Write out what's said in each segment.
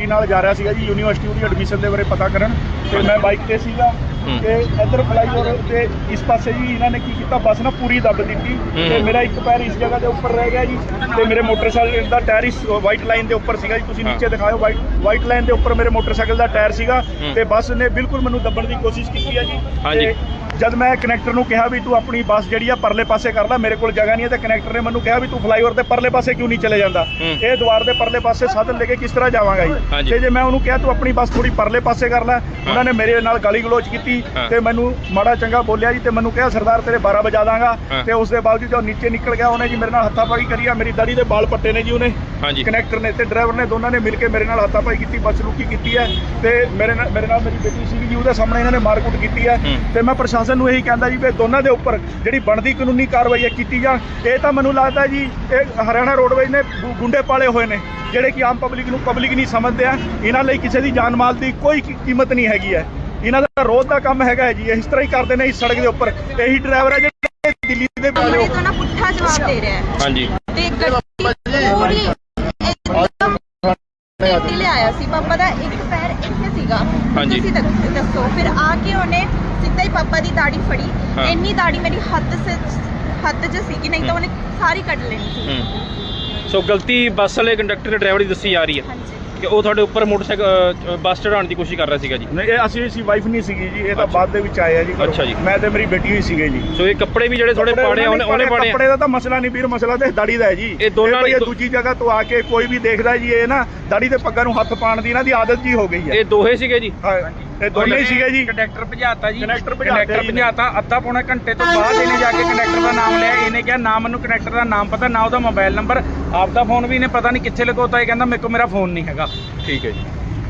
ਬੇਟੀ ਨਾਲ ਜਾ ਰਿਹਾ ਸੀਗਾ ਜੀ ਯੂਨੀਵਰਸਿਟੀ ਉਹਦੀ ਐਡਮਿਸ਼ਨ ਦੇ ਬਾਰੇ ਪਤਾ ਕਰਨ ਤੇ ਮੈਂ ਬਾਈਕ ਤੇ ਸੀਗਾ। ਤੇ ਇੱਧਰ ਫਲਾਈਓਵਰ ਤੇ ਇਸ ਪਾਸੇ ਜੀ ਇਹਨਾਂ ਨੇ ਕੀ ਕੀਤਾ ਬੱਸ ਨਾ ਪੂਰੀ ਦੱਬ ਦਿੱਤੀ ਤੇ। ਮੇਰਾ ਇੱਕ ਪੈਰ ਇਸ ਜਗ੍ਹਾ ਦੇ ਉੱਪਰ ਰਹਿ ਗਿਆ ਜੀ ਤੇ ਮੇਰੇ ਮੋਟਰਸਾਈਕਲ ਦਾ ਟਾਇਰ ਇਸ ਵਾਈਟ ਲਾਈਨ ਦੇ ਉੱਪਰ ਸੀਗਾ ਜੀ ਤੁਸੀਂ। ਨੀਚੇ ਦਿਖਾਓ ਵਾਈਟ ਵਾਈਟ ਲਾਈਨ ਦੇ ਉੱਪਰ ਮੇਰੇ ਮੋਟਰਸਾਈਕਲ ਦਾ ਟਾਇਰ ਸੀਗਾ। ਤੇ ਬੱਸ ਨੇ ਬਿਲਕੁਲ ਮੈਨੂੰ ਦੱਬਣ ਦੀ ਕੋਸ਼ਿਸ਼ ਕੀਤੀ ਹੈ ਜੀ ਹਾਂਜੀ। ਤੇ ਜਦ ਮੈਂ ਕਨੈਕਟਰ ਨੂੰ ਕਿਹਾ ਵੀ ਤੂੰ ਆਪਣੀ ਬੱਸ ਜਿਹੜੀ ਆ ਪਰਲੇ ਪਾਸੇ ਕਰ ਲੈ ਮੇਰੇ ਕੋਲ ਜਗ੍ਹਾ ਨਹੀਂ ਹੈ ਤੇ ਕਨੈਕਟਰ ਨੇ ਮੈਨੂੰ ਕਿਹਾ ਵੀ ਤੂੰ ਫਲਾਈਓਵਰ ਦੇ ਪਰਲੇ ਪਾਸੇ ਕਿਉਂ ਨਹੀਂ ਚਲੇ ਜਾਂਦਾ। ਇਹ ਦੁਆਰ ਦੇ ਪਰਲੇ ਪਾਸੇ ਸਾਧਨ ਲੈ ਕੇ ਕਿਸ ਤਰ੍ਹਾਂ ਜਾਵਾਂਗਾ ਜੀ। ਤੇ ਜੇ ਮੈਂ ਉਹਨੂੰ ਕਿਹਾ ਤੂੰ ਆਪਣੀ ਬੱਸ ਥੋੜੀ ਪਰਲੇ ਪਾਸੇ ਕਰ ਲੈ ਉਹਨਾਂ ਨੇ ਮੇਰੇ ਨਾਲ ਗਾਲੀ ਗਲੋਚ ਕੀਤੀ। ਤੇ ਮੈਨੂੰ ਮਾੜਾ ਚੰਗਾ ਬੋਲਿਆ ਜੀ ਤੇ ਮੈਨੂੰ ਕਿਹਾ ਸਰਦਾਰ ਤੇਰੇ 12 ਵਜਾ ਦਾਂਗਾ। ਤੇ ਉਸ ਦੇ ਬਾਵਜੂਦ ਜਦੋਂ ਨੀਚੇ ਨਿਕਲ ਗਿਆ ਉਹਨੇ ਜੀ ਮੇਰੇ ਨਾਲ ਹੱਥਾਪਾਈ ਕਰੀ ਆ ਮੇਰੀ ਦਾੜੀ ਦੇ ਵਾਲ ਪੱਟੇ ਨੇ ਜੀ ਉਹਨੇ ਕਨੈਕਟਰ ਨੇ ਤੇ ਡਰਾਈਵਰ ਨੇ ਦੋਨਾਂ ਨੇ ਮਿਲ ਕੇ ਮੇਰੇ ਨਾਲ ਹੱਥਾਪਾਈ ਕੀਤੀ ਬਦਸਲੂਕੀ ਕੀਤੀ ਹੈ ਤੇ ਮੇਰੇ ਨਾਲ ਮੇਰੇ ਨਾਲ ਮੇਰੀ ਬੇਟੀ ਸੀਗੀ ਜੀ ਉਹਦੇ ਸਾਹਮਣੇ ਇਹਨਾਂ ਨੇ ਮਾਰਕੁੱਟ ਕੀਤੀ ਹੂੰ। ਤੇ ਮੈਂ ਪ੍ਰਸ਼ਾਸਨ ਨੂੰ ਇਹੀ ਕਹਿੰਦਾ ਜੀ ਵੀ ਦੋਨਾਂ ਦੇ ਉੱਪਰ ਜਿਹੜੀ ਬਣਦੀ ਕਾਨੂੰਨੀ ਕਾਰਵਾਈ ਹੈ ਕੀਤੀ ਜਾਣ। ਇਹ ਤਾਂ ਮੈਨੂੰ ਲੱਗਦਾ ਜੀ ਇਹ ਹਰਿਆਣਾ ਰੋਡਵੇਜ਼ ਨੇ ਗੁੰਡੇ ਪਾਲੇ ਹੋਏ ਨੇ ਜਿਹੜੇ ਕਿ ਆਮ ਪਬਲਿਕ ਨੂੰ ਪਬਲਿਕ ਨਹੀਂ ਸਮਝਦੇ ਆ। ਇਹਨਾਂ ਲਈ ਕਿਸੇ ਦੀ ਜਾਨ ਮਾਲ ਦੀ ਕੋਈ ਕੀਮਤ ਨਹੀਂ ਹੈਗੀ ਹੈ। ਇਹਨਾਂ ਦਾ ਰੋਜ਼ ਦਾ ਕੰਮ ਹੈਗਾ ਹੈ ਜੀ ਇਸ ਤਰ੍ਹਾਂ ਹੀ ਕਰਦੇ ਨੇ ਇਸ ਸੜਕ ਦੇ ਉੱਪਰ। ਇਹੀ ਡਰਾਈਵਰ ਹੈ ਜਿਹੜੇ ਦਿੱਲੀ ਦੇ ਤੋਂ ਨਾ ਪੁੱਠਾ ਜਵਾਬ ਦੇ ਰਿਹਾ ਹੈ। ਹਾਂਜੀ। ਤੇ ਗੱਡੀ ਪੂਰੀ ਇੱਥੇ ਲਿਆਇਆ ਸੀ। ਪਾਪਾ ਦਾ ਇੱਕ ਪੈਰ ਇੱਥੇ ਸੀਗਾ। ਹਾਂਜੀ। ਤੁਸੀਂ ਦੱਸੋ ਫਿਰ ਆ ਕੇ ਉਹਨੇ ਸਿੱਧਾ ਹੀ ਪਾਪਾ ਦੀ ਦਾੜੀ ਫੜੀ ਹਾਂ। ਇੰਨੀ ਦਾੜੀ ਮੇਰੀ ਹੱਥ ਸੇ ਹੱਥ 'ਚ ਸੀਗੀ ਨਹੀਂ ਤਾਂ ਉਹਨੇ ਸਾਰੀ ਕੱਢ ਲੈਣੀ ਸੀ ਹੂੰ ਸੋ ਗਲਤੀ ਬੱਸ ਵਾਲੇ ਕੰਡਕਟਰ ਤੇ ਡਰਾਈਵਰ ਦੀ ਦੱਸੀ ਜਾ ਰਹੀ ਹੈ ਹਾਂਜੀ ਕਿ ਉਹ ਤੁਹਾਡੇ ਉੱਪਰ ਮੋਟਰਸਾਈਕਲ ਅ, ਬੱਸ ਚੜਾਉਣ ਦੀ ਕੋਸ਼ਿਸ਼ ਕਰ ਰਿਹਾ ਸੀਗਾ ਜੀ ਨਹੀਂ ਇਹ ਅਸੀਂ ਸੀ ਵਾਈਫ ਨਹੀਂ ਸੀਗੀ ਜੀ ਇਹ ਤਾਂ ਅੱਛਾ। ਬਾਅਦ ਦੇ ਵਿੱਚ ਆਏ ਆ ਜੀ ਘਰੋਂ। ਅੱਛਾ ਜੀ। ਮੈਂ ਤੇ ਮੇਰੀ ਬੇਟੀ ਹੀ ਸੀਗੇ ਜੀ ਸੋ ਇਹ ਕੱਪੜੇ ਵੀ ਜਿਹੜੇ ਥੋੜੇ ਪਾੜੇ ਉਹਨੇ ਉਹਨੇ ਪਾੜੇ ਕੱਪੜੇ ਦਾ ਤਾਂ ਮਸਲਾ ਨਹੀਂ ਵੀਰ ਮਸਲਾ ਤੇ ਦਾੜੀ ਦਾ ਹੈ ਜੀ ਇਹ ਦੋਨਾਂ ਭਈ ਦੀ- ਦੂਜੀ ਜਗ੍ਹਾ ਤੋਂ ਆ ਕੇ ਕੋਈ ਵੀ ਦੇਖਦਾ ਜੀ ਇਹ ਨਾ ਦਾੜੀ ਤੇ ਪੱਗਾਂ ਨੂੰ ਹੱਥ ਪਾਉਣ ਦੀ ਇਹਨਾਂ ਦੀ ਆਦਤ ਜੀ ਹੋ ਗਈ ਹੈ। ਇਹ ਦੋਹੇ ਸੀਗੇ ਜੀ? ਹਾਂ, ਇਹ ਦੋਨੇ ਹੀ ਸੀਗੇ ਜੀ। ਕੰਡਕਟਰ ਭਜਾਤਾ ਜੀ। ਕੰਡਕਟਰ ਭਜਾਤਾ ਕੰਡਕਟਰ ਜੀ। ਭਜਾਤਾ ਅੱਧਾ ਪੌਣਾ ਘੰਟੇ ਤੋਂ ਬਾਅਦ ਇਹਨੇ ਜਾ ਕੇ ਕੰਡਕਟਰ ਦਾ ਨਾਮ ਲਿਆ। ਇਹਨੇ ਕਿਹਾ ਨਾ ਮੈਨੂੰ ਕੰਡਕਟਰ ਦਾ ਨਾਮ ਪਤਾ ਨਾ ਉਹਦਾ ਮੋਬਾਈਲ ਨੰਬਰ। ਆਪਦਾ ਫੋਨ ਵੀ ਇਹਨੇ ਪਤਾ ਨਹੀਂ ਕਿੱਥੇ ਲਗਾਉਤਾ ਇਹ ਕਹਿੰਦਾ ਮੇਰੇ ਕੋਲ ਮੇਰਾ ਫੋਨ ਨਹੀਂ ਹੈਗਾ। ਠੀਕ ਹੈ ਜੀ।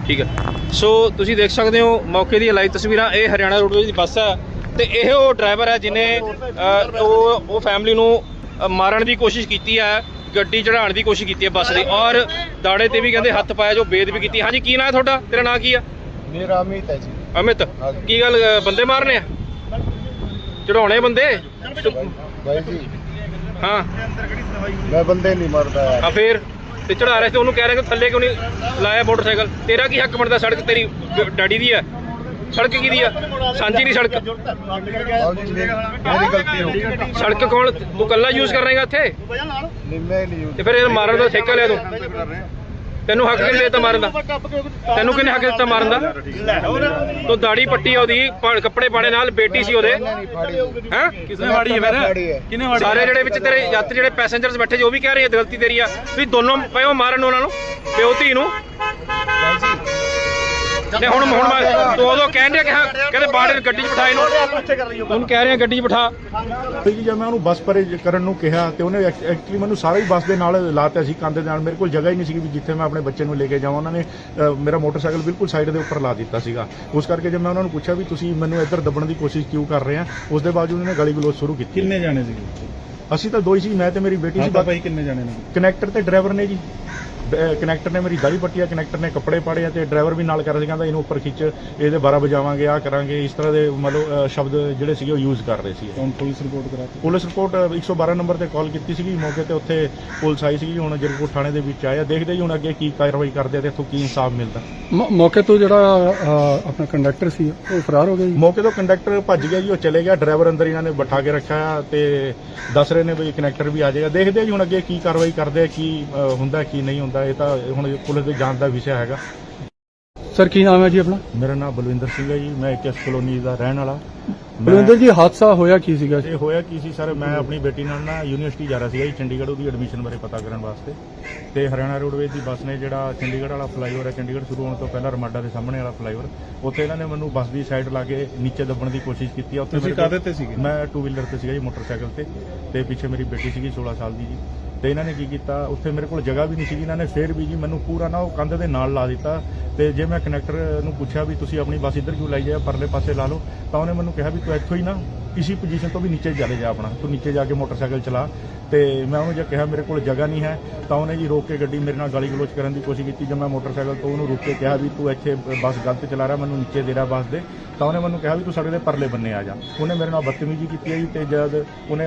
ਠੀਕ ਹੈ। ਸੋ ਤੁਸੀਂ ਦੇਖ ਸਕਦੇ ਹੋ ਮੌਕੇ ਦੀਆਂ ਲਾਈਵ ਤਸਵੀਰਾਂ। ਇਹ ਹਰਿਆਣਾ ਰੋਡਵੇਜ਼ ਦੀ ਬੱਸ ਹੈ ਤੇ ਇਹ ਉਹ ਡਰਾਈਵਰ ਹੈ ਜਿਨੇ ਉਹ ਉਹ ਫੈਮਿਲੀ ਨੂੰ ਅ, ਮਾਰਨ ਦੀ ਕੋਸ਼ਿਸ਼ ਕੀਤੀ ਹੈ। ਗੱਡੀ ਚੜਾਉਣ ਦੀ ਕੋਸ਼ਿਸ਼ ਕੀਤੀ ਹੈ ਬੱਸ ਦੀ ਔਰ ਦਾੜੇ ਤੇ ਵੀ ਕਹਿੰਦੇ ਹੱਥ ਪਾਇਆ ਜੋ ਬੇਦ ਵੀ ਕੀਤੀ। ਹਾਂਜੀ ਕੀ ਨਾਂ ਹੈ ਤੁਹਾਡਾ? ਤੇਰਾ ਨਾਂ ਕੀ ਆ? ਮੇਰਾ ਅਮਿਤ ਹੈ ਜੀ। ਅਮਿਤ ਕੀ ਗੱਲ ਬੰਦੇ ਮਾਰਨੇ ਆ? ਚੜਾਉਣੇ ਬੰਦੇ? ਬਾਈ ਜੀ। ਹਾਂ। ਮੈਂ ਬੰਦੇ ਨਹੀਂ ਮਰਦਾ ਆ ਫੇਰ? ਤੇ ਚੜਾ ਰਹੇ ਸੀ ਉਹਨੂੰ ਕਹਿ ਰਹੇ ਕਿ ਥੱਲੇ ਕਿਉਂ ਨਹੀਂ ਲਾਇਆ ਮੋਟਰਸਾਈਕਲ? ਤੇਰਾ ਕੀ ਹੱਕ ਬਣਦਾ? ਸੜਕ ਤੇਰੀ ਡੈਡੀ ਦੀ ਹੈ ਸੜਕ ਕਿਹਦੀ ਆ? ਸਾਂਝੀ ਦੀ ਸੜਕ। ਮੇਰੀ ਗਲਤੀ ਹੋ ਗਈ ਸੜਕ ਕੌਣ? ਤੂੰ ਕੱਲਾ ਯੂਜ਼ ਕਰ ਰਹੇਗਾ ਇੱਥੇ? ਨਹੀਂ ਨਹੀਂ ਤੇ ਫਿਰ ਇਹ ਮਾਰਨ ਦਾ ਠੇਕਾ ਲਿਆ ਤੂੰ। ਤੈਨੂੰ ਹੱਕ ਕਿਹਨੇ ਦਿੱਤਾ ਮਾਰਨ ਦਾ? ਤੈਨੂੰ ਕਿਹਨੇ ਹੱਕ ਦਿੱਤਾ ਮਾਰਨ ਦਾ? ਤੂੰ ਦਾੜੀ ਪੱਟੀ ਆ ਉਹਦੀ ਕੱਪੜੇ ਪਾੜੇ ਨਾਲ, ਬੇਟੀ ਸੀ ਉਹਦੇ। ਹੈ? ਕਿਸਨੇ ਵਾੜੀ ਹੈ ਫਾੜੀ ਹੈ ਵਾੜੀ ਸਾਰੇ ਜਿਹੜੇ ਵਿੱਚ ਤੇਰੇ ਯਾਤਰੀ ਜਿਹੜੇ ਪੈਸੇਂਜਰਸ ਬੈਠੇ ਜੋ ਵੀ ਕਹਿ ਰਹੇ ਗਲਤੀ ਤੇਰੀ ਆ। ਵੀ ਦੋਨੋਂ ਪਿਓ ਮਾਰਨ ਉਹਨਾਂ ਨੂੰ, ਪਿਓ ਧੀ ਨੂੰ। ਨੇ ਹੁਣ ਹੁਣ ਮੈਂ ਤੂੰ ਉਦੋਂ ਕਹਿਣ ਡਿਆ ਕਿ ਹਾਂ ਕਹਿੰਦੇ ਬਾਹਰ ਗੱਡੀ 'ਚ ਬਿਠਾ ਇਹਨੂੰ। ਤੂੰ ਕਹਿ ਰਿਹਾ ਗੱਡੀ 'ਚ ਬਿਠਾ। ਤੇ ਜੀ ਜਦ ਮੈਂ ਉਹਨੂੰ ਬੱਸ ਪਰੇ ਕਰਨ ਨੂੰ ਕਿਹਾ ਤੇ ਉਹਨੇ ਐਕਚੁਅਲੀ ਮੈਨੂੰ ਸਾਰਾ ਹੀ ਬੱਸ ਦੇ ਨਾਲ ਲਾਤਾ ਸੀ ਕੰਧ ਦੇ ਨਾਲ। ਮੇਰੇ ਕੋਲ ਜਗ੍ਹਾ ਹੀ ਨਹੀਂ ਸੀਗੀ ਵੀ ਜਿੱਥੇ ਮੈਂ ਆਪਣੇ ਬੱਚੇ ਨੂੰ ਲੈ ਕੇ ਜਾਵਾਂ। ਉਹਨਾਂ ਨੇ ਮੇਰਾ ਮੋਟਰਸਾਈਕਲ ਬਿਲਕੁਲ ਸਾਈਡ ਦੇ ਉੱਪਰ ਲਾ ਦਿੱਤਾ ਸੀਗਾ। ਉਸ ਕਰਕੇ ਜਦ ਮੈਂ ਉਹਨਾਂ ਨੂੰ ਪੁੱਛਿਆ ਵੀ ਤੁਸੀਂ ਮੈਨੂੰ ਇੱਧਰ ਦੱਬਣ ਦੀ ਕੋਸ਼ਿਸ਼ ਕਿਉਂ ਕਰ ਰਹੇ ਆ ਉਸ ਦੇ ਬਾਵਜੂਦ ਉਹਨੇ ਗਾਲੀ ਗਲੋਚ ਸ਼ੁਰੂ ਕੀਤੀ। ਕਿੰਨੇ ਜਾਣੇ ਸੀਗੇ? ਅਸੀਂ ਤਾਂ ਦੋ ਹੀ ਸੀ ਮੈਂ ਤੇ ਮੇਰੀ ਬੇਟੀ ਸੀ ਭਾਈ ਕਿੰਨੇ ਜਾਣੇ ਨੇ? ਕਨੈਕਟਰ ਤੇ ਡਰਾਈਵਰ ਨੇ ਜੀ। ਕਨੈਕਟਰ ਨੇ ਮੇਰੀ ਦਾੜੀ ਪੱਟੀ ਆ ਕਨੈਕਟਰ ਨੇ ਕੱਪੜੇ ਪਾੜੇ ਆ ਤੇ ਡਰਾਈਵਰ ਵੀ ਨਾਲ ਕਰ ਰਿਹਾ ਸੀ ਕਹਿੰਦਾ ਇਹਨੂੰ ਉੱਪਰ ਖਿੱਚ ਇਹਦੇ 12 ਵਜਾਵਾਂਗੇ ਆ ਕਰਾਂਗੇ ਇਸ ਤਰ੍ਹਾਂ ਦੇ ਮਤਲਬ ਸ਼ਬਦ ਜਿਹੜੇ ਸੀਗੇ ਉਹ ਯੂਜ਼ ਕਰ ਰਹੇ ਸੀ ਹੁਣ ਪੁਲਿਸ ਰਿਪੋਰਟ ਕਰਾਤੀ। ਪੁਲਿਸ ਰਿਪੋਰਟ 112 ਨੰਬਰ ਤੇ ਕਾਲ ਕੀਤੀ ਸੀਗੀ ਮੌਕੇ ਤੇ ਉੱਥੇ ਪੁਲਿਸ ਆਈ ਸੀਗੀ ਹੁਣ ਜਰਪੁਰ ਥਾਣੇ ਦੇ ਵਿੱਚ ਆਇਆ ਦੇਖਦੇ ਜੀ ਹੁਣ ਅੱਗੇ ਕੀ ਕਾਰਵਾਈ ਕਰਦੇ ਆ ਤੇ ਇੱਥੋਂ ਕੀ ਇਨਸਾਫ ਮਿਲਦਾ। ਮੌਕੇ ਤੋਂ ਜਿਹੜਾ ਆਪਣਾ ਕੰਡਕਟਰ ਸੀ ਉਹ ਫਰਾਰ ਹੋ ਗਿਆ ਜੀ? ਮੌਕੇ ਤੋਂ ਕੰਡਕਟਰ ਭੱਜ ਗਿਆ ਜੀ ਉਹ ਚਲੇ ਗਿਆ ਡਰਾਈਵਰ ਅੰਦਰ ਇਹਨਾਂ ਨੇ ਬਿਠਾ ਕੇ ਰੱਖਿਆ ਤੇ ਦੱਸ ਰਹੇ ਨੇ ਵੀ ਕਨੈਕਟਰ ਵੀ ਆ ਜਾਏਗਾ। ਦੇਖਦੇ ਜੀ ਹੁਣ ਅੱਗੇ ਕੀ ਕਾਰਵਾਈ ਕਰਦੇ ਆ ਕੀ ਹੁੰਦਾ ਕੀ ਨਹੀਂ ਹੁੰਦਾ। ਇਹ ਤਾਂ ਹੁਣ ਪੁਲਿਸ ਦੇ ਜਾਣ ਦਾ ਵਿਸ਼ਾ ਹੈਗਾ। ਸਰ ਕੀ ਨਾਮ ਹੈ ਜੀ ਆਪਣਾ? ਮੇਰਾ ਨਾਮ ਬਲਵਿੰਦਰ ਸਿੰਘ ਹੈ ਜੀ ਮੈਂ ਕਿਸ ਕਲੋਨੀ ਦਾ ਰਹਿਣ ਵਾਲਾ। ਬਲਵਿੰਦਰ ਜੀ ਹਾਦਸਾ ਹੋਇਆ ਕੀ ਸੀਗਾ? ਇਹ ਹੋਇਆ ਕੀ ਸੀ ਸਰ? ਮੈਂ ਆਪਣੀ ਬੇਟੀ ਨਾਲ ਨਾ ਯੂਨੀਵਰਸਿਟੀ ਜਾ ਰਿਹਾ ਸੀਗਾ ਜੀ ਚੰਡੀਗੜ੍ਹ ਉਹਦੀ ਐਡਮਿਸ਼ਨ ਬਾਰੇ ਪਤਾ ਕਰਨ ਵਾਸਤੇ। ਤੇ ਹਰਿਆਣਾ ਰੋਡਵੇਜ਼ ਦੀ ਬੱਸ ਨੇ ਜਿਹੜਾ ਚੰਡੀਗੜ੍ਹ ਵਾਲਾ ਫਲਾਈਓਵਰ ਹੈ ਚੰਡੀਗੜ੍ਹ ਸ਼ੁਰੂ ਹੋਣ ਤੋਂ ਪਹਿਲਾਂ ਰਮਾਡਾ ਦੇ ਸਾਹਮਣੇ ਵਾਲਾ ਫਲਾਈਓਵਰ ਉੱਥੇ ਇਹਨਾਂ ਨੇ ਮੈਨੂੰ ਬੱਸ ਦੀ ਸਾਈਡ ਲਾ ਕੇ ਨੀਚੇ ਦੱਬਣ ਦੀ ਕੋਸ਼ਿਸ਼ ਕੀਤੀ ਆ। ਉੱਥੇ ਤੁਸੀਂ ਕਾਹਦੇ ਤੇ ਸੀਗੇ? ਮੈਂ ਟੂ ਵੀਲਰ ਤੇ ਸੀਗਾ ਜੀ ਮੋਟਰਸਾਈਕਲ ਤੇ। ਤੇ ਪਿੱਛੇ ਮੇਰੀ ਬੇਟੀ ਸੀਗੀ 16 ਸਾਲ ਦੀ ਜੀ। ਤੇ ਇਹਨਾਂ ਨੇ ਕੀ ਕੀਤਾ? ਉੱਥੇ ਮੇਰੇ ਕੋਲ ਜਗ੍ਹਾ ਵੀ ਨਹੀਂ ਸੀਗੀ, ਇਹਨਾਂ ਨੇ ਫੇਰ ਵੀ ਜੀ ਮੈਨੂੰ ਪੂਰਾ ਨਾ ਉਹ ਕੰਧ ਦੇ ਨਾਲ ਲਾ ਦਿੱਤਾ। ਤੇ ਜੇ ਮੈਂ ਕਨੈਕਟਰ ਨੂੰ ਪੁੱਛਿਆ ਵੀ ਤੁਸੀਂ ਆਪਣੀ ਬੱਸ ਇੱਧਰ ਕਿਉਂ ਲਾਈ ਜਾਏ, ਪਰਲੇ ਪਾਸੇ ਲਾ ਲਓ, ਤਾਂ ਉਹਨੇ ਮੈਨੂੰ ਕਿਹਾ ਵੀ ਤੂੰ ਇੱਥੋਂ ਹੀ ਨਾ ਕਿਸੇ ਪੋਜੀਸ਼ਨ ਤੋਂ ਵੀ ਨੀਚੇ ਚਲੇ ਜਾ ਆਪਣਾ। ਤੂੰ ਨੀਚੇ ਜਾ ਕੇ ਮੋਟਰਸਾਈਕਲ ਚਲਾ। ਤੇ ਮੈਂ ਉਹਨੂੰ ਜੇ ਕਿਹਾ ਮੇਰੇ ਕੋਲ ਜਗ੍ਹਾ ਨਹੀਂ ਹੈ, ਤਾਂ ਉਹਨੇ ਜੀ ਰੋਕ ਕੇ ਗੱਡੀ ਮੇਰੇ ਨਾਲ ਗਾਲੀ ਗਲੋਚ ਕਰਨ ਦੀ ਕੋਸ਼ਿਸ਼ ਕੀਤੀ। ਜਦ ਮੈਂ ਮੋਟਰਸਾਈਕਲ ਤੋਂ ਉਹਨੂੰ ਰੋਕ ਕੇ ਕਿਹਾ ਵੀ ਤੂੰ ਇੱਥੇ ਬੱਸ ਗਲਤ ਚਲਾ ਰਿਹਾ, ਮੈਨੂੰ ਨੀਚੇ ਦੇ ਰਿਹਾ ਬੱਸ ਦੇ, ਤਾਂ ਉਹਨੇ ਮੈਨੂੰ ਕਿਹਾ ਵੀ ਤੂੰ ਸਾਡੇ ਦੇ ਪਰਲੇ ਬੰਨੇ ਆ ਜਾ। ਉਹਨੇ ਮੇਰੇ ਨਾਲ ਬਦਤਮੀਜ਼ੀ ਕੀਤੀ ਹੈ ਜੀ, ਤੇ ਜਦ ਉਹਨੇ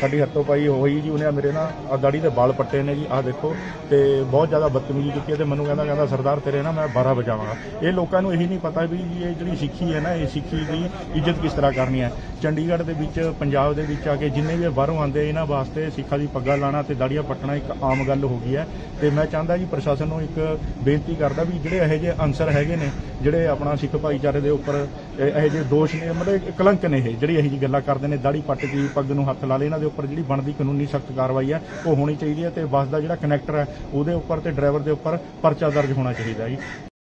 ਸਾਡੀ ਹੱਥੋਂ ਪਾਈ ਹੋਈ ਜੀ, ਉਹਨੇ ਮੇਰੇ ਨਾਲ ਆਹ ਦਾੜੀ ਦੇ ਵਾਲ ਪੱਟੇ ਨੇ ਜੀ, ਆਹ ਦੇਖੋ, ਤੇ ਬਹੁਤ ਜ਼ਿਆਦਾ ਬਦਤਮੀਜ਼ੀ ਕੀਤੀ ਹੈ ਤੇ ਮੈਨੂੰ ਕਹਿੰਦਾ ਕਹਿੰਦਾ, ਸਰਦਾਰ, ਤੇਰੇ ਨਾ ਮੈਂ 12 ਵਜਾਵਾਂਗਾ। ਇਹ ਲੋਕਾਂ ਨੂੰ ਇਹੀ ਨਹੀਂ ਪਤਾ ਵੀ ਇਹ ਜਿਹੜੀ ਸਿੱਖੀ ਹੈ ਨਾ, ਇਹ ਸਿੱਖੀ ਦੀ ਇੱਜ਼ਤ ਕਿਸ ਤਰ੍ਹਾਂ ਕਰਨੀ ਹੈ। ਚੰਡੀਗੜ੍ਹ ਦੇ ਵਿੱਚ, ਪੰਜਾਬ ਦੇ ਵਿੱਚ ਆ ਕੇ ਜਿੰਨੇ ਵੀ ਬਾਹਰੋਂ ਆਉਂਦੇ ਇਹਨਾਂ ਵਾਸਤੇ ਸਿੱਖਾਂ ਦੀ ਪੱਗਾਂ ਲਾਣਾ ਤੇ ਦਾੜੀਆਂ ਪੱਟਣਾ ਇੱਕ ਆਮ ਗੱਲ ਹੋ ਗਈ ਹੈ। ਤੇ ਮੈਂ ਚਾਹੁੰਦਾ ਜੀ ਪ੍ਰਸ਼ਾਸਨ ਨੂੰ ਇੱਕ ਬੇਨਤੀ ਕਰਦਾ ਵੀ ਜਿਹੜੇ ਇਹੋ ਜਿਹੇ ਅਨਸਰ ਹੈਗੇ ਨੇ ਜਿਹੜੇ ਆਪਣਾ ਸਿੱਖ ਭਾਈਚਾਰੇ ਦੇ ਉੱਪਰ ਇਹ- ਇਹੋ ਜਿਹੇ ਦੋਸ਼ ਨੇ, ਮਤਲਬ ਕਲੰਕ ਨੇ ਇਹ, ਜਿਹੜੀ ਇਹੋ ਜਿਹੀ ਗੱਲਾਂ ਕਰਦੇ ਨੇ ਦਾੜੀ ਪੱਟ ਦੀ ਪੱਗ ਨੂੰ ਹੱਥ ਲਾ ਲੇ ਇਹਨਾਂ ਦੇ ਉੱਪਰ ਜਿਹੜੀ ਬਣਦੀ ਕਾਨੂੰਨੀ ਸਖਤ ਕਾਰਵਾਈ ਹੈ, ਉਹ ਹੋਣੀ ਚਾਹੀਦੀ ਹੈ ਤੇ ਬੱਸ ਦਾ ਜਿਹੜਾ ਕਨੈਕਟਰ ਹੈ, ਉਹਦੇ ਉੱਪਰ ਤੇ ਡਰਾਈਵਰ ਦੇ ਉੱਪਰ ਪਰਚਾ ਦਰਜ ਹੋਣਾ ਚਾਹੀਦਾ ਜੀ।